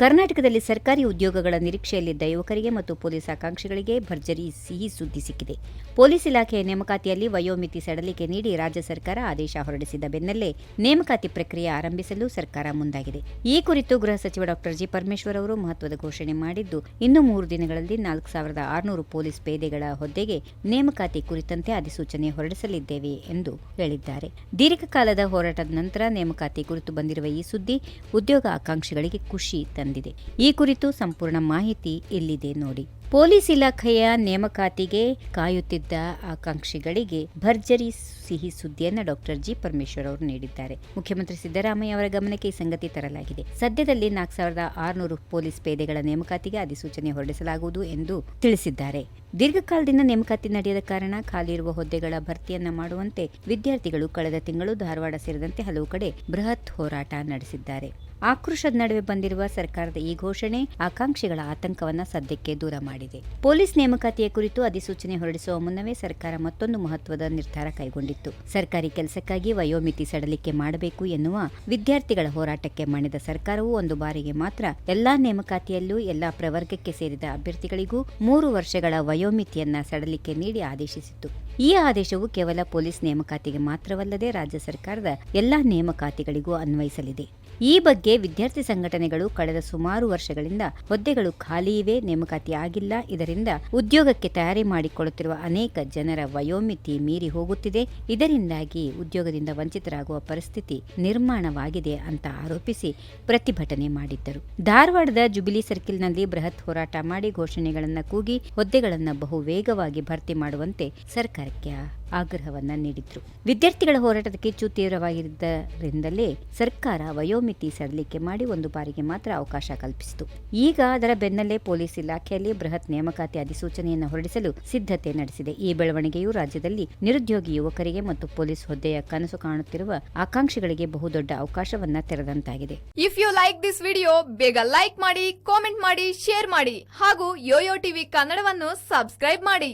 ಕರ್ನಾಟಕದಲ್ಲಿ ಸರ್ಕಾರಿ ಉದ್ಯೋಗಗಳ ನಿರೀಕ್ಷೆಯಲ್ಲಿದ್ದ ಯುವಕರಿಗೆ ಮತ್ತು ಪೊಲೀಸ್ ಆಕಾಂಕ್ಷಿಗಳಿಗೆ ಭರ್ಜರಿ ಸಿಹಿ ಸುದ್ದಿ ಸಿಕ್ಕಿದೆ. ಪೊಲೀಸ್ ಇಲಾಖೆಯ ನೇಮಕಾತಿಯಲ್ಲಿ ವಯೋಮಿತಿ ಸಡಲಿಕೆ ನೀಡಿ ರಾಜ್ಯ ಸರ್ಕಾರ ಆದೇಶ ಹೊರಡಿಸಿದ ಬೆನ್ನಲ್ಲೇ ನೇಮಕಾತಿ ಪ್ರಕ್ರಿಯೆ ಆರಂಭಿಸಲು ಸರ್ಕಾರ ಮುಂದಾಗಿದೆ. ಈ ಕುರಿತು ಗೃಹ ಸಚಿವ ಡಾಕ್ಟರ್ ಜಿ. ಪರಮೇಶ್ವರ್ ಅವರು ಮಹತ್ವದ ಘೋಷಣೆ ಮಾಡಿದ್ದು, ಇನ್ನು ಮೂರು ದಿನಗಳಲ್ಲಿ ನಾಲ್ಕು ಸಾವಿರದ ಆರುನೂರು ಪೊಲೀಸ್ ಪೇದೆಗಳ ಹುದ್ದೆಗೆ ನೇಮಕಾತಿ ಕುರಿತಂತೆ ಅಧಿಸೂಚನೆ ಹೊರಡಿಸಲಿದ್ದೇವೆ ಎಂದು ಹೇಳಿದ್ದಾರೆ. ದೀರ್ಘಕಾಲದ ಹೋರಾಟದ ನಂತರ ನೇಮಕಾತಿ ಕುರಿತು ಬಂದಿರುವ ಈ ಸುದ್ದಿ ಉದ್ಯೋಗ ಆಕಾಂಕ್ಷಿಗಳಿಗೆ ಖುಷಿ ತಂದಿದೆ. ಈ ಕುರಿತು ಸಂಪೂರ್ಣ ಮಾಹಿತಿ ಇಲ್ಲಿದೆ ನೋಡಿ. ಪೊಲೀಸ್ ಇಲಾಖೆಯ ನೇಮಕಾತಿಗೆ ಕಾಯುತ್ತಿದ್ದ ಆಕಾಂಕ್ಷಿಗಳಿಗೆ ಭರ್ಜರಿ ಸಿಹಿ ಸುದ್ದಿಯನ್ನು ಡಾಕ್ಟರ್ ಜಿ. ಪರಮೇಶ್ವರ್ ಅವರು ನೀಡಿದ್ದಾರೆ. ಮುಖ್ಯಮಂತ್ರಿ ಸಿದ್ದರಾಮಯ್ಯ ಅವರ ಗಮನಕ್ಕೆ ಈ ಸಂಗತಿ ತರಲಾಗಿದೆ. ಸದ್ಯದಲ್ಲಿ ನಾಲ್ಕು ಸಾವಿರದ ಆರುನೂರು ಪೊಲೀಸ್ ಪೇದೆಗಳ ನೇಮಕಾತಿಗೆ ಅಧಿಸೂಚನೆ ಹೊರಡಿಸಲಾಗುವುದು ಎಂದು ತಿಳಿಸಿದ್ದಾರೆ. ದೀರ್ಘಕಾಲದಿಂದ ನೇಮಕಾತಿ ನಡೆಯದ ಕಾರಣ ಖಾಲಿ ಇರುವ ಹುದ್ದೆಗಳ ಭರ್ತಿಯನ್ನ ಮಾಡುವಂತೆ ವಿದ್ಯಾರ್ಥಿಗಳು ಕಳೆದ ತಿಂಗಳು ಧಾರವಾಡ ಸೇರಿದಂತೆ ಹಲವು ಕಡೆ ಬೃಹತ್ ಹೋರಾಟ ನಡೆಸಿದ್ದಾರೆ. ಆಕ್ರೋಶದ ನಡುವೆ ಬಂದಿರುವ ಸರ್ಕಾರದ ಈ ಘೋಷಣೆ ಆಕಾಂಕ್ಷಿಗಳ ಆತಂಕವನ್ನ ಸದ್ಯಕ್ಕೆ ದೂರ ಮಾಡಿದೆ. ಪೊಲೀಸ್ ನೇಮಕಾತಿಯ ಕುರಿತು ಅಧಿಸೂಚನೆ ಹೊರಡಿಸುವ ಮುನ್ನವೇ ಸರ್ಕಾರ ಮತ್ತೊಂದು ಮಹತ್ವದ ನಿರ್ಧಾರ ಕೈಗೊಂಡಿತ್ತು. ಸರ್ಕಾರಿ ಕೆಲಸಕ್ಕಾಗಿ ವಯೋಮಿತಿ ಸಡಲಿಕೆ ಮಾಡಬೇಕು ಎನ್ನುವ ವಿದ್ಯಾರ್ಥಿಗಳ ಹೋರಾಟಕ್ಕೆ ಮಣಿದ ಸರ್ಕಾರವು ಒಂದು ಬಾರಿಗೆ ಮಾತ್ರ ಎಲ್ಲಾ ನೇಮಕಾತಿಯಲ್ಲೂ ಎಲ್ಲಾ ಪ್ರವರ್ಗಕ್ಕೆ ಸೇರಿದ ಅಭ್ಯರ್ಥಿಗಳಿಗೂ ಮೂರು ವರ್ಷಗಳ ವಯೋಮಿತಿಯನ್ನ ಸಡಲಿಕೆ ನೀಡಿ ಆದೇಶಿಸಿತ್ತು. ಈ ಆದೇಶವು ಕೇವಲ ಪೊಲೀಸ್ ನೇಮಕಾತಿಗೆ ಮಾತ್ರವಲ್ಲದೆ ರಾಜ್ಯ ಸರ್ಕಾರದ ಎಲ್ಲಾ ನೇಮಕಾತಿಗಳಿಗೂ ಅನ್ವಯಿಸಲಿದೆ. ಈ ಬಗ್ಗೆ ವಿದ್ಯಾರ್ಥಿ ಸಂಘಟನೆಗಳು ಕಳೆದ ಸುಮಾರು ವರ್ಷಗಳಿಂದ ಹುದ್ದೆಗಳು ಖಾಲಿ ಇವೆ, ನೇಮಕಾತಿ ಆಗಿಲ್ಲ. ಇದರಿಂದ ಉದ್ಯೋಗಕ್ಕೆ ತಯಾರಿ ಮಾಡಿಕೊಳ್ಳುತ್ತಿರುವ ಅನೇಕ ಜನರ ವಯೋಮಿತಿ ಮೀರಿ ಹೋಗುತ್ತಿದೆ. ಇದರಿಂದಾಗಿ ಉದ್ಯೋಗದಿಂದ ವಂಚಿತರಾಗುವ ಪರಿಸ್ಥಿತಿ ನಿರ್ಮಾಣವಾಗಿದೆ ಅಂತ ಆರೋಪಿಸಿ ಪ್ರತಿಭಟನೆ ಮಾಡಿದ್ದರು. ಧಾರವಾಡದ ಜುಬಿಲಿ ಸರ್ಕಿಲ್ನಲ್ಲಿ ಬೃಹತ್ ಹೋರಾಟ ಮಾಡಿ ಘೋಷಣೆಗಳನ್ನು ಕೂಗಿ ಹುದ್ದೆಗಳನ್ನು ಬಹು ವೇಗವಾಗಿ ಭರ್ತಿ ಮಾಡುವಂತೆ ಸರ್ಕಾರಕ್ಕೆ ಆಗ್ರಹವನ್ನ ನೀಡಿದ್ರು. ವಿದ್ಯಾರ್ಥಿಗಳ ಹೋರಾಟದ ಕಿಚ್ಚು ತೀವ್ರವಾಗಿದ್ದರಿಂದಲೇ ಸರ್ಕಾರ ವಯೋಮಿತಿ ಸಡಲಿಕೆ ಮಾಡಿ ಒಂದು ಬಾರಿಗೆ ಮಾತ್ರ ಅವಕಾಶ ಕಲ್ಪಿಸಿತು. ಈಗ ಅದರ ಬೆನ್ನಲ್ಲೇ ಪೊಲೀಸ್ ಇಲಾಖೆಯಲ್ಲಿ ಬೃಹತ್ ನೇಮಕಾತಿ ಅಧಿಸೂಚನೆಯನ್ನು ಹೊರಡಿಸಲು ಸಿದ್ಧತೆ ನಡೆಸಿದೆ. ಈ ಬೆಳವಣಿಗೆಯು ರಾಜ್ಯದಲ್ಲಿ ನಿರುದ್ಯೋಗಿ ಯುವಕರಿಗೆ ಮತ್ತು ಪೊಲೀಸ್ ಹುದ್ದೆಯ ಕನಸು ಕಾಣುತ್ತಿರುವ ಆಕಾಂಕ್ಷಿಗಳಿಗೆ ಬಹುದೊಡ್ಡ ಅವಕಾಶವನ್ನ ತೆರೆದಂತಾಗಿದೆ. If you like this video ಬೇಗ ಲೈಕ್ ಮಾಡಿ ಕಾಮೆಂಟ್ ಮಾಡಿ ಶೇರ್ ಮಾಡಿ ಹಾಗೂ ಯೋಯೋ ಟಿವಿ ಕನ್ನಡವನ್ನು ಸಬ್ಸ್ಕ್ರೈಬ್ ಮಾಡಿ.